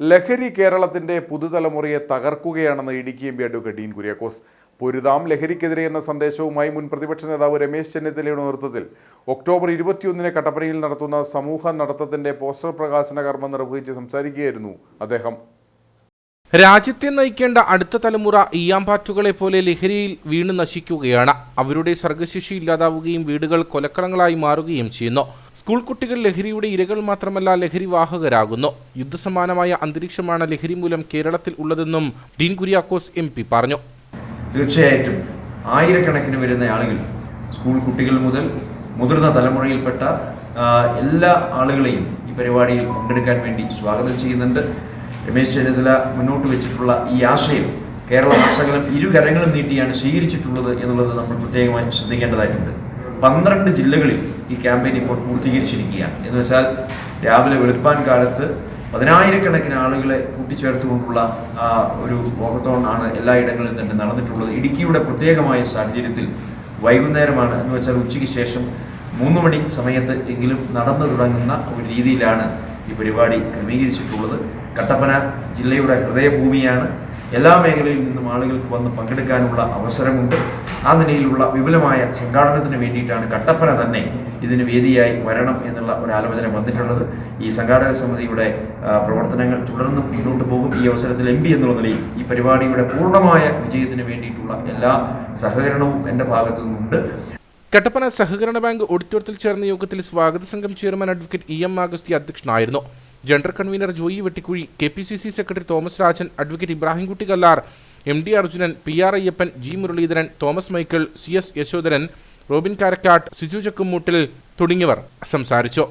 ലഹരി കേരളത്തിന്റെ പുതുതലമുറയെ തകർക്കുകയാണെന്ന് Idukki M P advocate Dean Kuriakose. പൊരുതാം ലഹരിക്കെതിരെ എന്ന സന്ദേശവുമായി മുൻ പ്രതിപക്ഷ നേതാവ് രമേശ് ചെന്നിത്തലയുടെ നേതൃത്വത്തിൽ ഒക്ടോബർ ഇരുപത്തിയൊന്നിന് കട്ടപ്പനയിൽ നടത്തുന്ന സമൂഹ നടത്തത്തിന്റെ പോസ്റ്റർ പ്രകാശന കർമ്മം നിർവഹിച്ച് സംസാരിക്കുകയായിരുന്നു അദ്ദേഹം. രാജ്യത്തെ നയിക്കേണ്ട അടുത്ത തലമുറ ഈയാമ്പാറ്റുകളെ പോലെ ലഹരിയിൽ വീണ് നശിക്കുകയാണ്. അവരുടെ സർഗശേഷി ഇല്ലാതാവുകയും വീടുകൾ കൊലക്കളങ്ങളായി മാറുകയും ചെയ്യുന്നു. സ്കൂൾ കുട്ടികൾ ലഹരിയുടെ ഇരകൾ മാത്രമല്ല ലഹരി വാഹകരാകുന്നു. യുദ്ധസമാനമായ അന്തരീക്ഷമാണ് ലഹരി മൂലം കേരളത്തിൽ ഉള്ളതെന്നും ഡീൻ കുര്യാക്കോസ് എം പി പറഞ്ഞു. തീർച്ചയായിട്ടും ആയിരക്കണക്കിന് വരുന്ന ആളുകൾ സ്കൂൾ കുട്ടികൾ മുതൽ മുതിർന്ന തലമുറയിൽപ്പെട്ട എല്ലാ ആളുകളെയും ഈ പരിപാടിയിൽ പങ്കെടുക്കാൻ വേണ്ടി സ്വാഗതം ചെയ്യുന്നുണ്ട്. രമേശ് ചെന്നിത്തല മുന്നോട്ട് വെച്ചിട്ടുള്ള ഈ ആശയം കേരള ഭാഷകളും ഇരുകരങ്ങളും നീട്ടിയാണ് സ്വീകരിച്ചിട്ടുള്ളത് എന്നുള്ളത് നമ്മൾ പ്രത്യേകമായി ശ്രദ്ധിക്കേണ്ടതായിട്ടുണ്ട്. പന്ത്രണ്ട് ജില്ലകളിൽ ഈ ക്യാമ്പയിൻ ഇപ്പോൾ പൂർത്തീകരിച്ചിരിക്കുകയാണ്. എന്ന് വെച്ചാൽ രാവിലെ വെളുപ്പാൻ കാലത്ത് പതിനായിരക്കണക്കിന് ആളുകളെ കൂട്ടിച്ചേർത്തുകൊണ്ടുള്ള ഒരു വോക്കത്തോൺ ആണ് എല്ലായിടങ്ങളിലും തന്നെ നടന്നിട്ടുള്ളത്. ഇടുക്കിയുടെ പ്രത്യേകമായ സാഹചര്യത്തിൽ വൈകുന്നേരമാണ്. എന്ന് വെച്ചാൽ ഉച്ചയ്ക്ക് ശേഷം മൂന്ന് മണി സമയത്ത് എങ്കിലും നടന്നു തുടങ്ങുന്ന ഒരു രീതിയിലാണ് ഈ പരിപാടി ക്രമീകരിച്ചിട്ടുള്ളത്. കട്ടപ്പന ജില്ലയുടെ ഹൃദയഭൂമിയാണ്. എല്ലാ മേഖലയിൽ നിന്നും ആളുകൾക്ക് വന്ന് പങ്കെടുക്കാനുള്ള അവസരമുണ്ട്. ആ നിലയിലുള്ള വിപുലമായ സംഘാടനത്തിന് വേണ്ടിയിട്ടാണ് കട്ടപ്പന തന്നെ ഇതിന് വേദിയായി വരണം എന്നുള്ള ഒരു ആലോചന വന്നിട്ടുള്ളത്. ഈ സംഘാടക സമിതിയുടെ പ്രവർത്തനങ്ങൾ തുടർന്നും മുന്നോട്ട് പോകും. ഈ അവസരത്തിൽ എം എന്നുള്ള നിലയിൽ ഈ പരിപാടിയുടെ പൂർണമായ വിജയത്തിന് വേണ്ടിയിട്ടുള്ള എല്ലാ സഹകരണവും എന്റെ ഭാഗത്തു നിന്നുണ്ട് കട്ടപ്പന സഹകരണ ബാങ്ക് ഓഡിറ്റോറിയത്തിൽ ചേർന്ന യോഗത്തിൽ സ്വാഗത സംഘം chairman advocate E M Agasthi അധ്യക്ഷനായിരുന്നു. General convener Joy Vettikuzhi K P C C secretary Thomas Rajan advocate Ibrahimkutty Kallar M D Arjunan P R Ayyappan G Muraleedharan Thomas Michael C S Yashodharan Robin Karakkattu Siju Chakkumoottil തുടങ്ങിയവർ സംസാരിച്ചു.